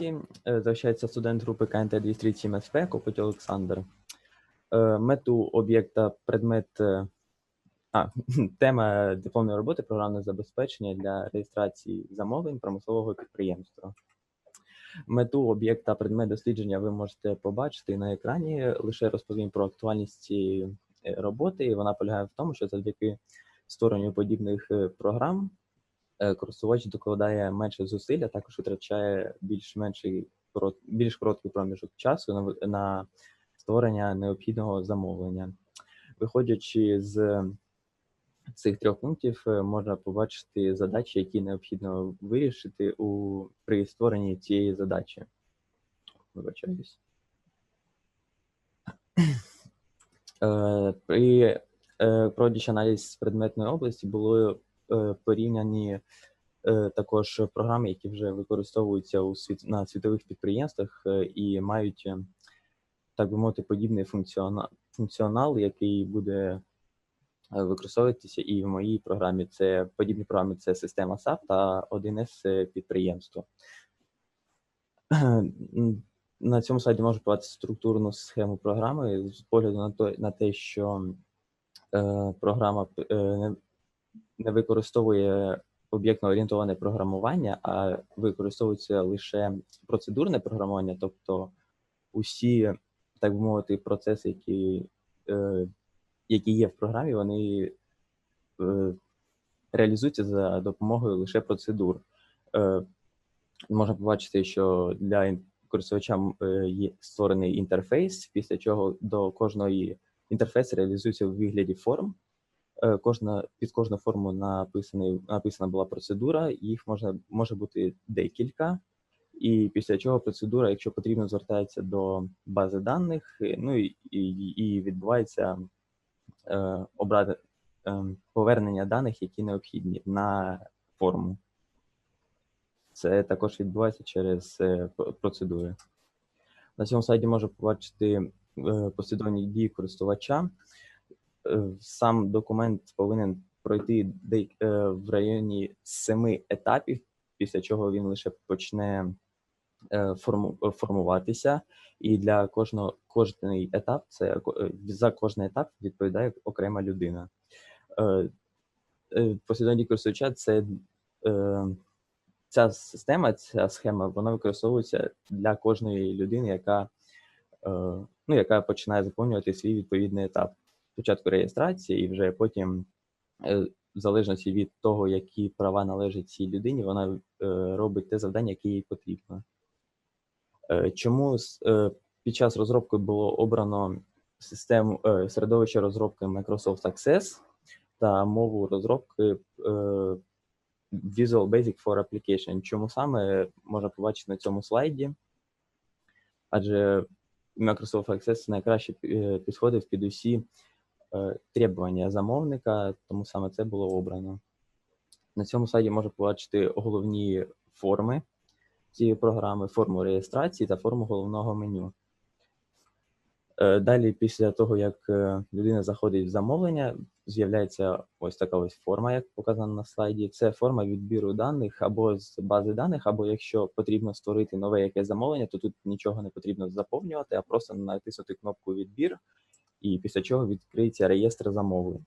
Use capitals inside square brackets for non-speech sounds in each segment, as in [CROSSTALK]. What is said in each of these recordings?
Е, Залишається студент групи КНТ 237 СП Копоть Олександр. Е, Мету об'єкта предмет. е, А, [LAUGHS] тема дипломної роботи програмне забезпечення для реєстрації замовлень промислового підприємства. Мету об'єкта предмет дослідження ви можете побачити на екрані. Лише розповім про актуальність цієї роботи. Вона полягає в тому, що завдяки створенню подібних програм користувач докладає менше зусиль, а також витрачає більш менший більш короткий проміжок часу на, на створення необхідного замовлення. Виходячи з цих трьох пунктів, е, можна побачити задачі, які необхідно вирішити у при створенні цієї задачі. Вибачаюсь. Е, При е, проводячи аналіз предметної області було е, порівняні е, також програми, які вже використовуються у світ на світових підприємствах е, і мають, е, так би мовити, подібний функціонал, функціонал, який буде е, використовуватися і в моїй програмі. Це подібні програми це система SAP та 1С підприємство. [CLEARS THROAT] На цьому слайді можу побачити структурну схему програми з погляду на те, на те що е, програма е, не, використовує об'єктно орієнтоване програмування, а використовується лише процедурне програмування, тобто усі, так би мовити, процеси, які, е, які є в програмі, вони е, реалізуються за допомогою лише процедур. Е, можна побачити, що для ін- користувача м, е, є створений інтерфейс, після чого до кожної інтерфейс реалізується у вигляді форм. Е, Кожна під кожну форму написаний написана була процедура, їх можна може бути декілька. І після чого процедура, якщо потрібно, звертається до бази даних, е, ну і, і, відбувається е, обрати е, повернення даних, які необхідні на форму. Це також відбувається через е, процедури. На цьому слайді можна побачити послідовні дії користувача. Е, Сам документ повинен пройти е, в районі семи етапів, після чого він лише почне е, форму- формуватися. І для кожного кожний етап це за кожний етап відповідає окрема людина. Послідовні користувача це ця система, ця схема, вона використовується для кожної людини, яка, ну, яка починає заповнювати свій відповідний етап. Спочатку реєстрації, і вже потім, е, в залежності від того, які права належать цій людині, вона е, робить те завдання, яке їй потрібно. Е, Чому під час розробки було обрано систему середовище розробки Microsoft Access та мову розробки Visual Basic for Application. Чому саме можна побачити на цьому слайді? Адже Microsoft Access найкраще підходив під усі требування замовника, тому саме це було обрано. На цьому слайді можна побачити головні форми цієї програми, форму реєстрації та форму головного меню. Е, Далі, після того, як е, людина заходить в замовлення, з'являється ось така ось форма, як показано на слайді. Це форма відбіру даних або з бази даних, або якщо потрібно створити нове якесь замовлення, то тут нічого не потрібно заповнювати, а просто натиснути кнопку відбір, і після чого відкриється реєстр замовлень.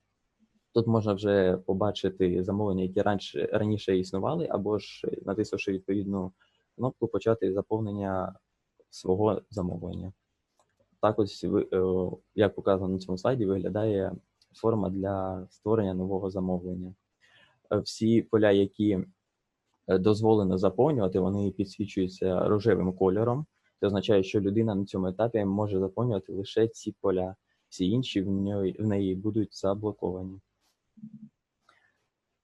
Тут можна вже побачити замовлення, які раніше, раніше існували, або ж натиснувши відповідну кнопку, почати заповнення свого замовлення. Так ось, е, як показано на цьому слайді, виглядає форма для створення нового замовлення. Е, Всі поля, які е, дозволено заповнювати, вони підсвічуються рожевим кольором. Це означає, що людина на цьому етапі може заповнювати лише ці поля. Всі інші в неї, в неї будуть заблоковані.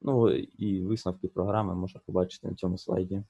Ну і висновки програми можна побачити на цьому слайді.